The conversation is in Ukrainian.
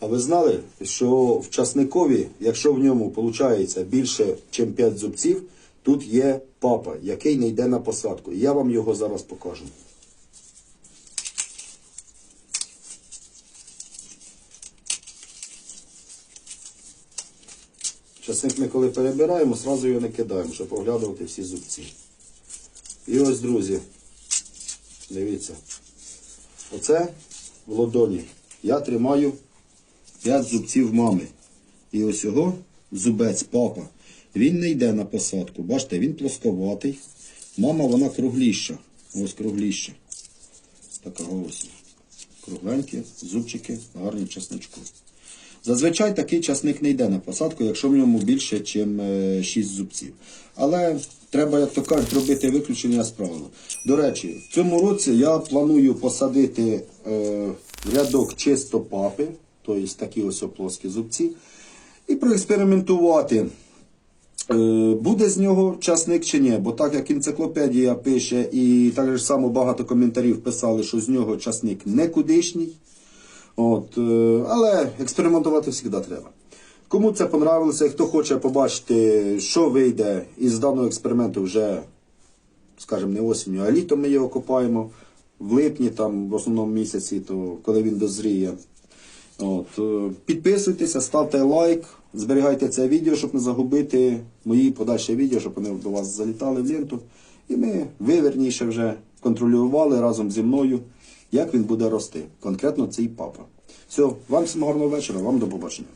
А ви знали, що в часникові, якщо в ньому виходить більше, ніж 5 зубців, тут є папа, який не йде на посадку. Я вам його зараз покажу. Часник ми коли перебираємо, одразу його не кидаємо, щоб оглядувати всі зубці. І ось, друзі, дивіться. Оце в ладоні. Я тримаю 5 зубців мами. І ось його зубець папа. Він не йде на посадку. Бачите, він плосковатий. Мама вона кругліша. Ось кругліша. Така ось. Кругленькі, зубчики, гарні часничку. Зазвичай такий часник не йде на посадку, якщо в ньому більше, ніж 6 зубців. Але треба, як то кажуть, робити виключення з правила. До речі, в цьому році я планую посадити е, рядок чисто папи, тобто такі ось плоскі зубці, і проекспериментувати. Е, Буде з нього часник чи ні, бо так як енциклопедія пише, і так же само багато коментарів писали, що з нього часник некудишній. От, е, але експериментувати завжди треба. Кому це понравилося, хто хоче побачити, що вийде із даного експерименту вже, скажімо, не осінню, а літом ми його копаємо. В липні, там, в основному місяці, то коли він дозріє. От, е, підписуйтеся, ставте лайк, зберігайте це відео, щоб не загубити мої подальші відео, щоб вони до вас залітали в ленту. І ми, виверніше вже контролювали разом зі мною, як він буде рости. Конкретно цей папа. Все, вам всім гарного вечора, вам до побачення.